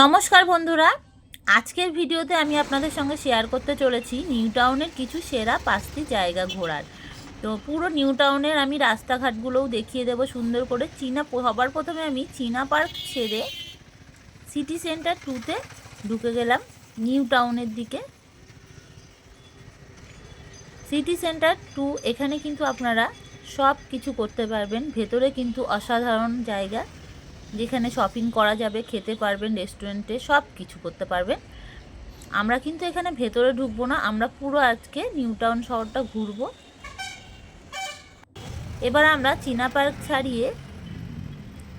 নমস্কার বন্ধুরা। আজকের ভিডিওতে আমি আপনাদের সঙ্গে শেয়ার করতে চলেছি নিউ টাউনের কিছু সেরা পাঁচটি জায়গা ঘোরার। তো পুরো নিউ টাউনের আমি রাস্তাঘাটগুলোও দেখিয়ে দেবো সুন্দর করে। চীনা সবার প্রথমে আমি চীনা পার্ক ছেড়ে সিটি সেন্টার টুতে ঢুকে গেলাম নিউ টাউনের দিকে। সিটি সেন্টার টু এখানে কিন্তু আপনারা সব কিছু করতে পারবেন। ভেতরে কিন্তু অসাধারণ জায়গা। যেখানে শপিং করা যাবে, খেতে পারবেন রেস্টুরেন্টে সব কিছু করতে পারবেন। আমরা কিন্তু এখানে ভেতরে ঢুকবো না, আমরা পুরো আজকে নিউ টাউন শহরটা ঘুরবো। এবার আমরা চীনা পার্ক ছাড়িয়ে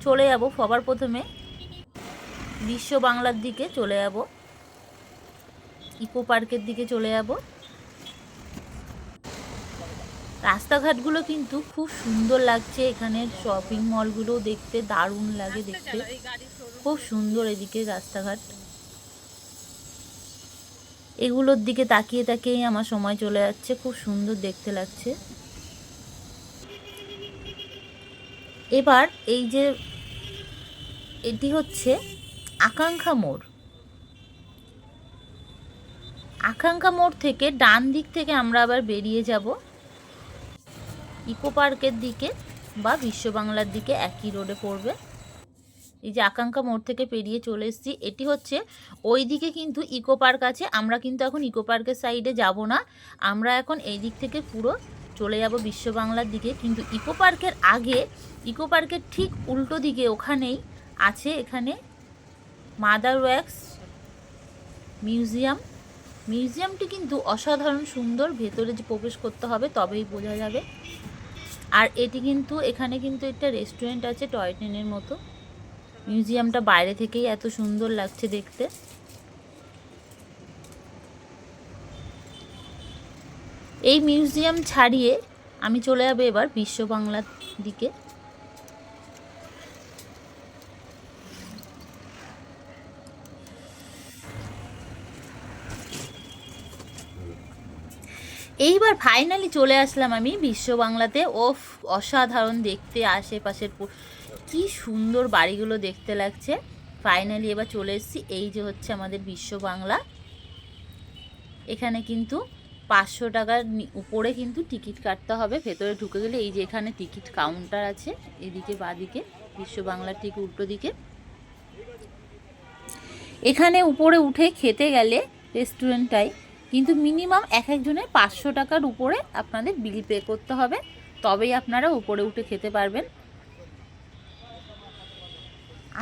চলে যাব, সবার প্রথমে বিশ্ব বাংলার দিকে চলে যাব। ইকো পার্কের দিকে চলে যাব। রাস্তাঘাটগুলো কিন্তু খুব সুন্দর লাগছে এখানে শপিং মলগুলো দেখতে দারুণ লাগে দেখতে। খুব সুন্দর এদিকে রাস্তাঘাট। এগুলোর দিকে তাকিয়ে তাকিয়েই আমার সময় চলে যাচ্ছে খুব সুন্দর দেখতে লাগছে। এবার এই যে এটি হচ্ছে আকাঙ্ক্ষা মোড়। আকাঙ্ক্ষা মোড় থেকে ডান দিক থেকে আমরা আবার বেরিয়ে যাব। ইকো পার্কের দিকে বা বিশ্ব বাংলার দিকে একই রোডে পড়বে। এই যে আকাঙ্ক্ষা মোড় থেকে পেরিয়ে চলে এসেছি, এটি হচ্ছে ওই দিকে কিন্তু ইকো পার্ক আছে। আমরা কিন্তু এখন ইকো পার্কের সাইডে যাব না। আমরা এখন এই দিক থেকে পুরো চলে যাব বিশ্ব বাংলার দিকে। কিন্তু ইকো পার্কের আগে, ইকো পার্কের ঠিক উল্টো দিকে ওখানেই আছে এখানে মাদার ওয়্যাক্স মিউজিয়াম। মিউজিয়ামটি কিন্তু অসাধারণ সুন্দর, ভেতরে যে প্রবেশ করতে হবে তবেই বোঝা যাবে। আর এটি কিন্তু, এখানে কিন্তু একটা রেস্টুরেন্ট আছে টয় ট্রেনের মতো। মিউজিয়ামটা বাইরে থেকেই এত সুন্দর লাগছে দেখতে। এই মিউজিয়াম ছাড়িয়ে আমি চলে যাব এবার বিশ্ব বাংলার দিকে। এইবার ফাইনালি চলে আসলাম আমি বিশ্ব বাংলাতে। ও অসাধারণ দেখতে আশেপাশের কি সুন্দর বাড়িগুলো দেখতে লাগছে। ফাইনালি এবার চলে এসেছি, এই যে হচ্ছে আমাদের বিশ্ব বাংলা। এখানে কিন্তু পাঁচশো টাকার উপরে কিন্তু টিকিট কাটতে হবে। ভেতরে ঢুকে গেলে এই যে এখানে টিকিট কাউন্টার আছে, এদিকে বাদিকে, বিশ্ব বাংলার ঠিক উল্টো দিকে। এখানে উপরে উঠে খেতে গেলে রেস্টুরেন্টটায় কিন্তু মিনিমাম এক একজনের পাঁচশো টাকার উপরে আপনাদের বিল পে করতে হবে। তবেই আপনারা উপরে উঠে খেতে পারবেন।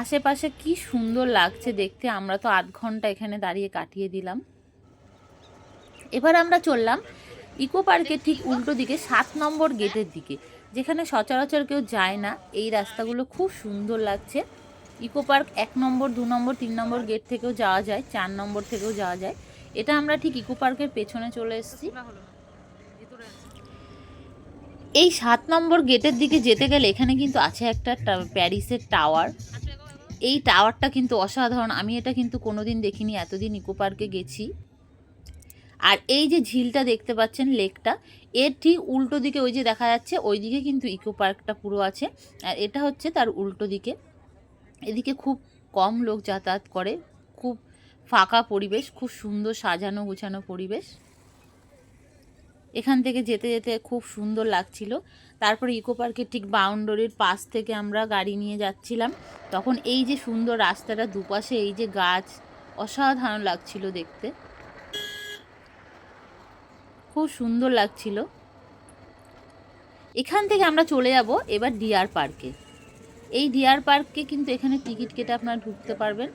আশেপাশে কি সুন্দর লাগছে দেখতে, আমরা তো আধ ঘণ্টা এখানে দাঁড়িয়ে কাটিয়ে দিলাম। এবার আমরা চললাম ইকো পার্কের ঠিক উল্টো দিকে, সাত নম্বর গেটের দিকে, যেখানে সচরাচর কেউ যায় না। এই রাস্তাগুলো খুব সুন্দর লাগছে। ইকো পার্ক এক নম্বর, দু নম্বর, তিন নম্বর গেট থেকেও যাওয়া যায়, চার নম্বর থেকেও যাওয়া যায়। এটা আমরা ঠিক ইকো পার্কের পেছনে চলে এসেছি। এই সাত নম্বর গেটের দিকে যেতে গেলে এখানে কিন্তু আছে একটা প্যারিসের টাওয়ার। এই টাওয়ারটা কিন্তু অসাধারণ আমি এটা কিন্তু কোনোদিন দেখিনি এতদিন ইকো পার্কে গেছি। আর এই যে ঝিলটা দেখতে পাচ্ছেন লেকটা এর ঠিক উল্টো দিকে ওই যে দেখা যাচ্ছে ওই দিকে কিন্তু ইকো পার্কটা পুরো আছে। আর এটা হচ্ছে তার উল্টো দিকে। এদিকে খুব কম লোক যাতায়াত করে। ফাঁকা পরিবেশ, খুব সুন্দর সাজানো গোছানো পরিবেশ। এখান থেকে যেতে যেতে খুব সুন্দর লাগছিল। তারপরে ইকো পার্কের ঠিক বাউন্ডারির পাশ থেকে আমরা গাড়ি নিয়ে যাচ্ছিলাম। তখন এই যে সুন্দর রাস্তাটা দুপাশে, এই যে গাছ, অসাধারণ লাগছিল দেখতে। খুব সুন্দর লাগছিল। এখান থেকে আমরা চলে যাব এবার ডিয়ার পার্কে। এই ডিয়ার পার্কে কিন্তু এখানে টিকিট কেটে আপনারা ঢুকতে পারবেন।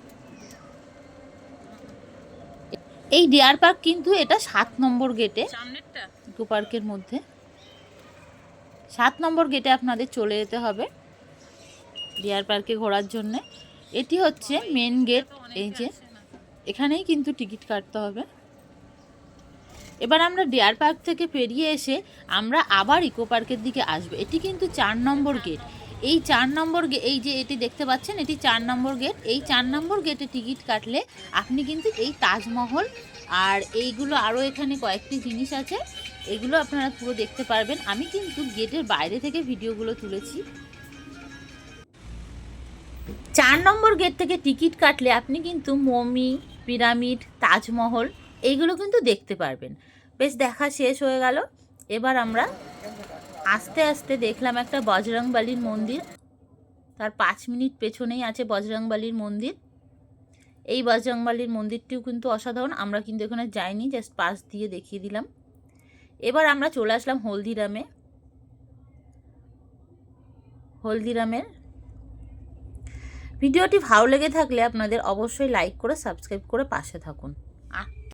এই ডিয়ার পার্ক কিন্তু এটা সাত নম্বর গেটে ইকো পার্কের মধ্যে। সাত নম্বর গেটে আপনাদের চলে যেতে হবে ডিয়ার পার্কে ঘোরার জন্যে। এটি হচ্ছে মেন গেট এই যে। এখানেই কিন্তু টিকিট কাটতে হবে। এবার আমরা ডিয়ার পার্ক থেকে পেরিয়ে এসে আমরা আবার ইকো পার্কের দিকে আসব। এটি কিন্তু চার নম্বর গেট। এই চার নম্বর এই যে এটি দেখতে পাচ্ছেন, এটি চার নম্বর গেট। এই চার নম্বর গেটে টিকিট কাটলে আপনি কিন্তু এই তাজমহল আর এইগুলো আরও এখানে কয়েকটি জিনিস আছে, এগুলো আপনারা পুরো দেখতে পারবেন। আমি কিন্তু গেটের বাইরে থেকে ভিডিওগুলো তুলেছি। চার নম্বর গেট থেকে টিকিট কাটলে আপনি কিন্তু মমি, পিরামিড, তাজমহল, এইগুলো কিন্তু দেখতে পারবেন। বেশ, দেখা শেষ হয়ে গেল। এবার আমরা আস্তে আস্তে দেখলাম একটা বজরংবালির মন্দির। তার পাঁচ মিনিট পেছনেই আছে বজরংবালির মন্দির। এই বজরংবালির মন্দিরটিও কিন্তু অসাধারণ। আমরা কিন্তু এখানে যাইনি, জাস্ট পাশ দিয়ে দেখিয়ে দিলাম। এবার আমরা চলে আসলাম হলদিরামে। হলদিরামের ভিডিওটি ভালো লেগে থাকলে আপনাদের অবশ্যই লাইক করে, সাবস্ক্রাইব করে পাশে থাকুন।